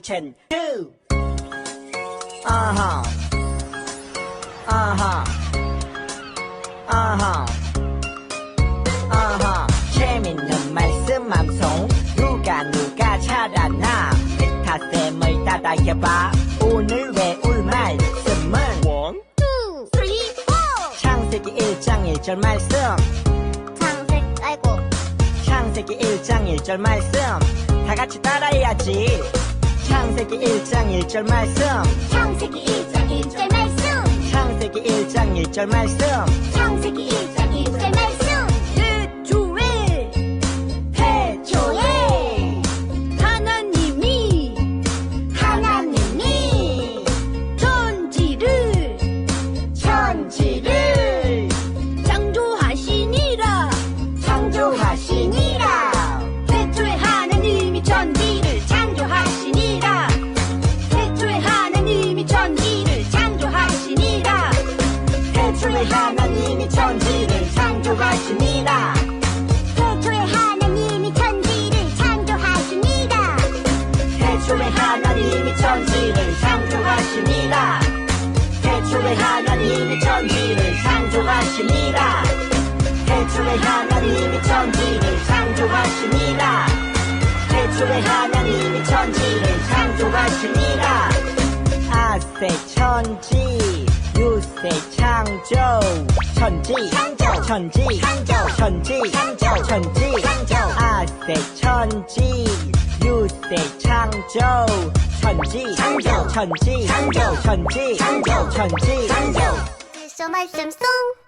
ten, two. 아하. 아하. 아하. 아하. 재밌는 말씀 방송. 누가 누가 잘하나. 스타쌤을 따라해봐. 오늘 외울 말씀은 One, two, three, four. 창세기 1장 1절 말씀. 창색, 아이고. 창세기 1장 1절 말씀 다 같이 따라해야지 창세기 1장 1절 말씀 창세기 1장 1절 말씀. 창세기 1장 1절 말씀 창세기 1장 하나님이 천지를 창조하시니라 태초에 하나님이 천지를 창조하시니라 태초에 하나님이 천지를 창조하시니라 아세 천지 유세 창조 천지 창조 천지 창조 천지 창조 천지 창조. 아세 천지 유세 창조 천지 창조 천지 창조 천지 창조 천지. 창조. 말씀 송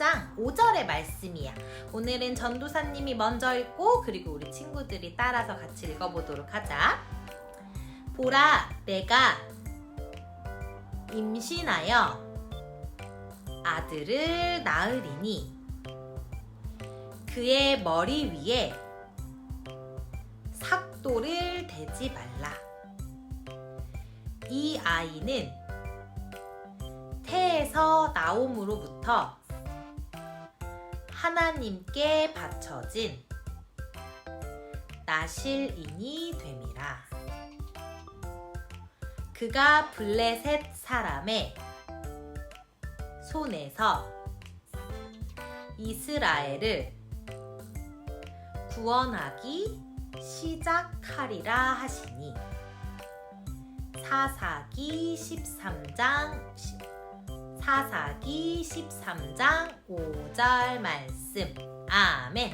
13장 5절의 말씀이야. 오늘은 전도사님이 먼저 읽고 그리고 우리 친구들이 따라서 같이 읽어보도록 하자. 보라, 내가 임신하여 아들을 낳으리니 그의 머리 위에 삭도를 대지 말라. 이 아이는 태에서 나옴으로부터 하나님께 바쳐진 나실인이 됨이라. 그가 블레셋 사람의 손에서 이스라엘을 구원하기 시작하리라 하시니 사사기 13장 사사기 13장 5절 말씀. 아멘.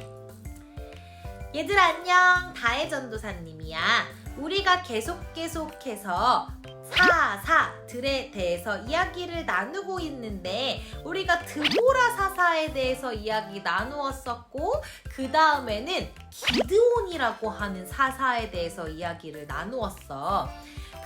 얘들 안녕. 다혜 전도사님이야. 우리가 계속 계속해서 사사들에 대해서 이야기를 나누고 있는데 우리가 드보라 사사에 대해서 이야기 나누었었고 그 다음에는 기드온이라고 하는 사사에 대해서 이야기를 나누었어.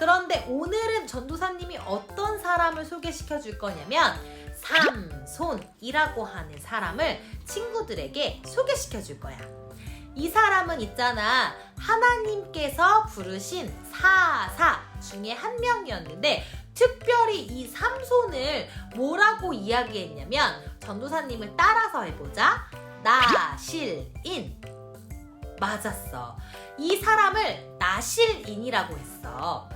그런데 오늘은 전도사님이 어떤 사람을 소개시켜 줄 거냐면 삼손이라고 하는 사람을 친구들에게 소개시켜 줄 거야. 이 사람은 있잖아. 하나님께서 부르신 사사 중에 한 명이었는데 특별히 이 삼손을 뭐라고 이야기했냐면 전도사님을 따라서 해보자. 나실인. 맞았어. 이 사람을 나실인이라고 했어.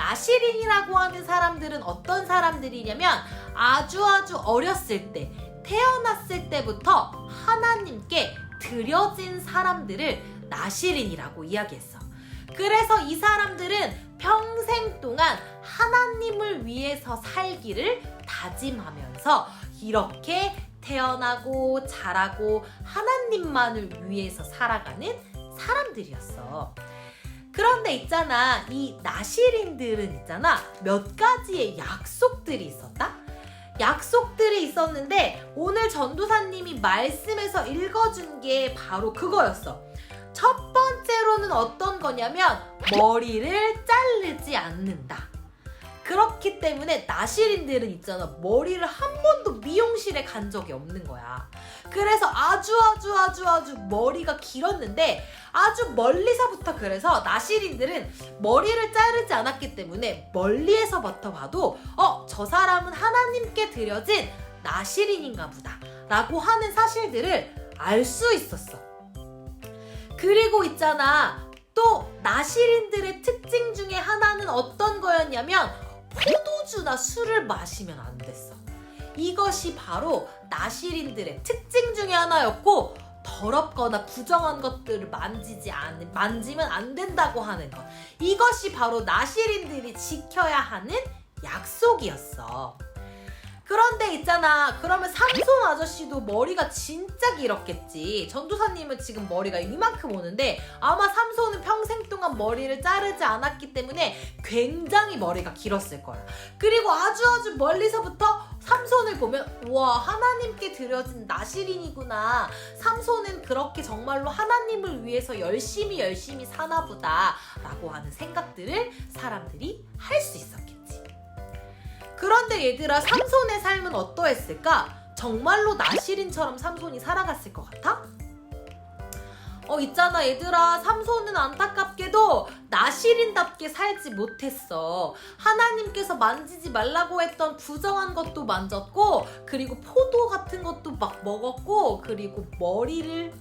나실인이라고 하는 사람들은 어떤 사람들이냐면 아주 아주 어렸을 때 태어났을 때부터 하나님께 드려진 사람들을 나실인이라고 이야기했어. 그래서 이 사람들은 평생 동안 하나님을 위해서 살기를 다짐하면서 이렇게 태어나고 자라고 하나님만을 위해서 살아가는 사람들이었어. 그런데 있잖아, 이 나시린들은 있잖아, 몇 가지의 약속들이 있었다? 약속들이 있었는데, 오늘 전도사님이 말씀에서 읽어준 게 바로 그거였어. 첫 번째로는 어떤 거냐면, 머리를 자르지 않는다. 그렇기 때문에 나시린들은 있잖아 머리를 한 번도 미용실에 간 적이 없는 거야. 그래서 아주 아주 아주 아주 머리가 길었는데 아주 멀리서부터 그래서 나시린들은 머리를 자르지 않았기 때문에 멀리에서부터 봐도 어 저 사람은 하나님께 드려진 나시린인가 보다 라고 하는 사실들을 알 수 있었어. 그리고 있잖아 또 나시린들의 특징 중에 하나는 어떤 거였냐면 포도주나 술을 마시면 안 됐어. 이것이 바로 나시린들의 특징 중에 하나였고 더럽거나 부정한 것들을 만지지 않 만지면 안 된다고 하는 것. 이것이 바로 나시린들이 지켜야 하는 약속이었어. 그런데 있잖아. 그러면 삼손 아저씨도 머리가 진짜 길었겠지. 전도사님은 지금 머리가 이만큼 오는데 아마 삼손은 평 생 동안 머리를 자르지 않았기 때문에 굉장히 머리가 길었을 거야. 그리고 아주 아주 멀리서부터 삼손을 보면 와 하나님께 드려진 나시린이구나. 삼손은 그렇게 정말로 하나님을 위해서 열심히 열심히 사나 보다 라고 하는 생각들을 사람들이 할 수 있었겠지. 그런데 얘들아 삼손의 삶은 어떠했을까? 정말로 나시린처럼 삼손이 살아갔을 것 같아? 어 있잖아 얘들아. 삼손은 안타깝게도 나시린답게 살지 못했어. 하나님께서 만지지 말라고 했던 부정한 것도 만졌고 그리고 포도 같은 것도 막 먹었고 그리고 머리를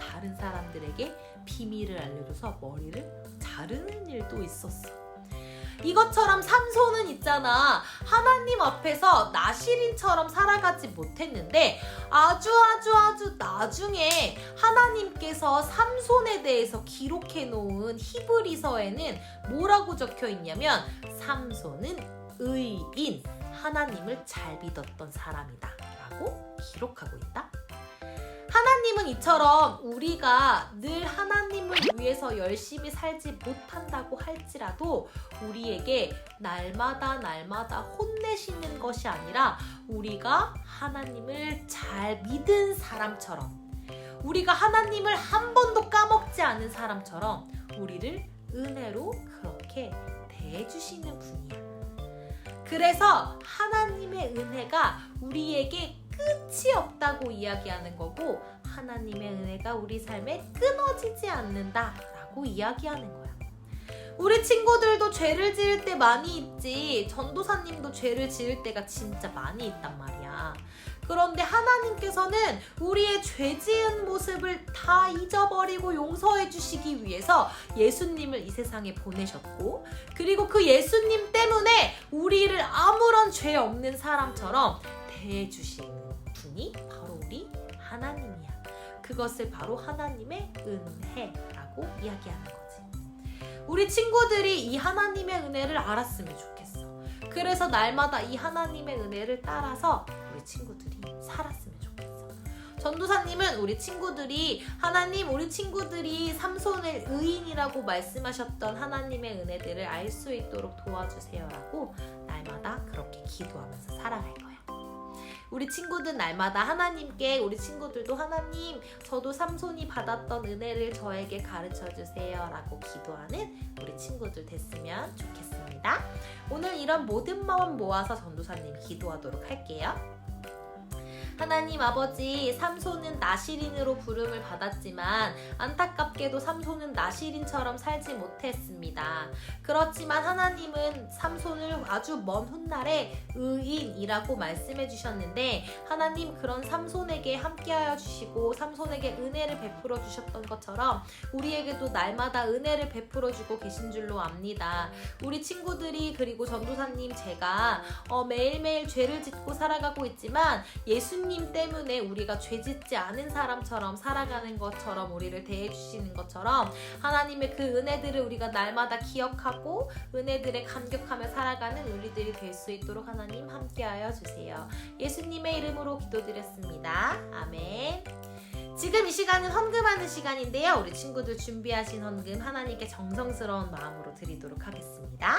다른 사람들에게 비밀을 알려줘서 머리를 자르는 일도 있었어 이것처럼 삼손은 있잖아. 하나님 앞에서 나시린처럼 살아가지 못했는데 아주 아주 아주 나중에 하나님께서 삼손에 대해서 기록해 놓은 히브리서에는 뭐라고 적혀 있냐면 삼손은 의인, 하나님을 잘 믿었던 사람이다. 라고 기록하고 있다. 하나님은 이처럼 우리가 늘 하나님을 위해서 열심히 살지 못한다고 할지라도 우리에게 날마다 날마다 혼내시는 것이 아니라 우리가 하나님을 잘 믿은 사람처럼 우리가 하나님을 한 번도 까먹지 않은 사람처럼 우리를 은혜로 그렇게 대해주시는 분이야. 그래서 하나님의 은혜가 우리에게 끝이 없다고 이야기하는 거고 하나님의 은혜가 우리 삶에 끊어지지 않는다라고 이야기하는 거야. 우리 친구들도 죄를 지을 때 많이 있지. 전도사님도 죄를 지을 때가 진짜 많이 있단 말이야. 그런데 하나님께서는 우리의 죄 지은 모습을 다 잊어버리고 용서해 주시기 위해서 예수님을 이 세상에 보내셨고, 그리고 그 예수님 때문에 우리를 아무런 죄 없는 사람처럼 대해주시는 분이 바로 우리 하나님이야. 그것을 바로 하나님의 은혜라고 이야기하는 거지. 우리 친구들이 이 하나님의 은혜를 알았으면 좋겠어. 그래서 날마다 이 하나님의 은혜를 따라서 우리 친구들이 살았으면 좋겠어. 전도사님은 우리 친구들이 하나님 우리 친구들이 삼손을 의인이라고 말씀하셨던 하나님의 은혜들을 알 수 있도록 도와주세요라고 날마다 그렇게 기도하면서 살아갈 거야. 우리 친구들 날마다 하나님께 우리 친구들도 하나님 저도 삼손이 받았던 은혜를 저에게 가르쳐 주세요 라고 기도하는 우리 친구들 됐으면 좋겠습니다. 오늘 이런 모든 마음 모아서 전도사님 기도하도록 할게요. 하나님 아버지, 삼손은 나시린으로 부름을 받았지만 안타깝게도 삼손은 나시린처럼 살지 못했습니다. 그렇지만 하나님은 삼손을 아주 먼 훗날에 의인이라고 말씀해 주셨는데 하나님 그런 삼손에게 함께하여 주시고 삼손에게 은혜를 베풀어 주셨던 것처럼 우리에게도 날마다 은혜를 베풀어 주고 계신 줄로 압니다. 우리 친구들이 그리고 전도사님 제가 어, 매일매일 죄를 짓고 살아가고 있지만 예수님 예수님 때문에 우리가 죄 짓지 않은 사람처럼 살아가는 것처럼 우리를 대해주시는 것처럼 하나님의 그 은혜들을 우리가 날마다 기억하고 은혜들에 감격하며 살아가는 우리들이 될 수 있도록 하나님 함께하여 주세요. 예수님의 이름으로 기도드렸습니다. 아멘. 지금 이 시간은 헌금하는 시간인데요. 우리 친구들 준비하신 헌금 하나님께 정성스러운 마음으로 드리도록 하겠습니다.